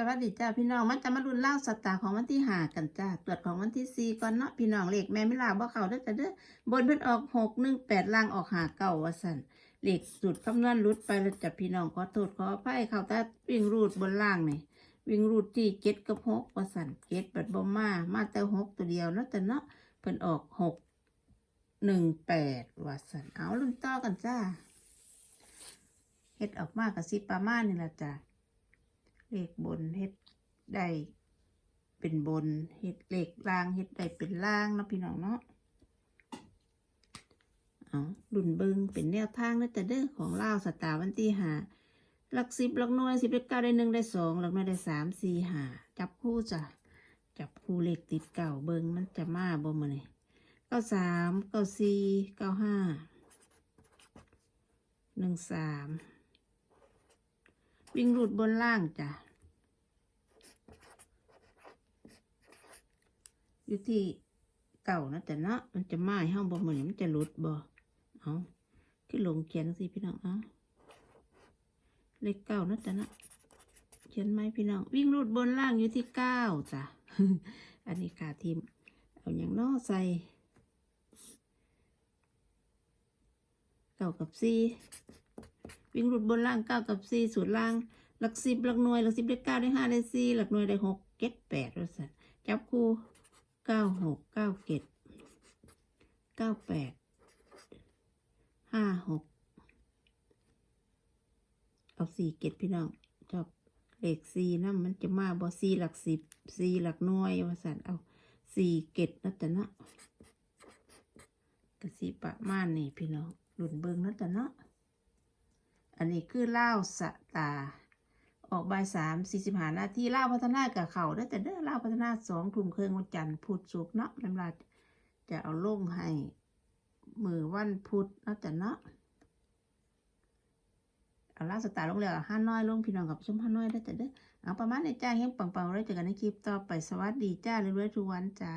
สวัสดีจ้าพี่น้องมันจะมารุนเล่าสตาร์ของวันที่หากันจ้าตรวจของวันที่สี่ก่อนเนาะพี่น้องเลขแม่ไม่ลาบ่เขาเด้อจ้าเด้อบนเพิ่นออกหกหนึ่งแปดล่างออกหาเก้าวสันเลขสุดคำนวณรุดไปแล้วจ้ะพี่น้องขอโทษขออภัยเขาแต่วิ่งรูดบนล่างนี่วิ่งรูดที่เจ็ดกับหกวสันเจ็ดเปิดบ่มามาแต่หกตัวเดียวเนาะแต่เนาะเพิ่นออกหกหนึ่งแปดวสันเอาลุ้นต่อกันจ้าเฮ็ดออกมากกับสิประมานี่แหละจ้า เลขบนเฮ็ดได้เป็นบนเฮ็ดเลขล่างเฮ็ดได้เป็นล่างเนาะพี่น้องเนาะเอาดุนเบิงเป็นแนวทางนะแต่เด้อของเล่าวสตาร์วันที่หาหลักสิบหลักหน่วยสิบเลขเก้าได้หนึ่งได้สองหลักหน่วยได้สามสี่หาจับคู่จ้ะจับคู่เลขติดเก่าเบิงมันจะมาบ่มาเนี่ยเก้าสามเก้าสี่เก้าห้าหนึ่งสาม วิ่งรูดบนล่างจ้ะ อยู่ที่เก่านะแต่เนาะมันจะมาให้ห้องบ่เหมือนมันจะหลุดบ่เอาขึ้นลงเขียนสิพี่น้องเอาเลขเก้านะแต่เนาะเขียนไหมพี่น้อง วิ่งรูดบนล่างอยู่ที่เก้าจ้ะ อันนี้ขาทีม เอาอย่างนอใส่เก้ากับสี่ วิ่งหลุดบนล่างเก้ากับสี่สูตรล่าง หลักสิบหลักหน่วยหลักสิบได้เก้าได้ห้าได้สี่หลักหน่วยได้หกเก็ดแปดแล้วสันจับคู่เก้าหกเก้าเก็ดเก้าแปดห้าหกเอาสี่เก็ดพี่น้องชอบเลขสี่นะมันจะมาบอสี่หลักสิบสี่หลักหน่วยว่าสันเอาสี่เก็ดนะแต่เนาะกสีประมาณนี่พี่น้องหลุนเบิงนะแต่เนาะ อันนี้คือเล่าสตา ออกบ่ายสามสี่สิบห้านาทีเล่าพัฒนากับเขาได้แต่เด้อเล่าพัฒนาสองทุ่มครึ่งวันจันทร์พุธศุกร์เนาะลำลาจะเอาลงให้ มือวันพุธเนาะแต่เนาะเอาล่าสตาลงแล้วห้าน้อยลงพี่น้องกับชมห้าน้อยได้แต่เด้อเอาประมาณในจ้าเฮงปังๆไว้เจอกันในคลิปต่อไปสวัสดีจ้าเรื่อยๆทุกวันจ้า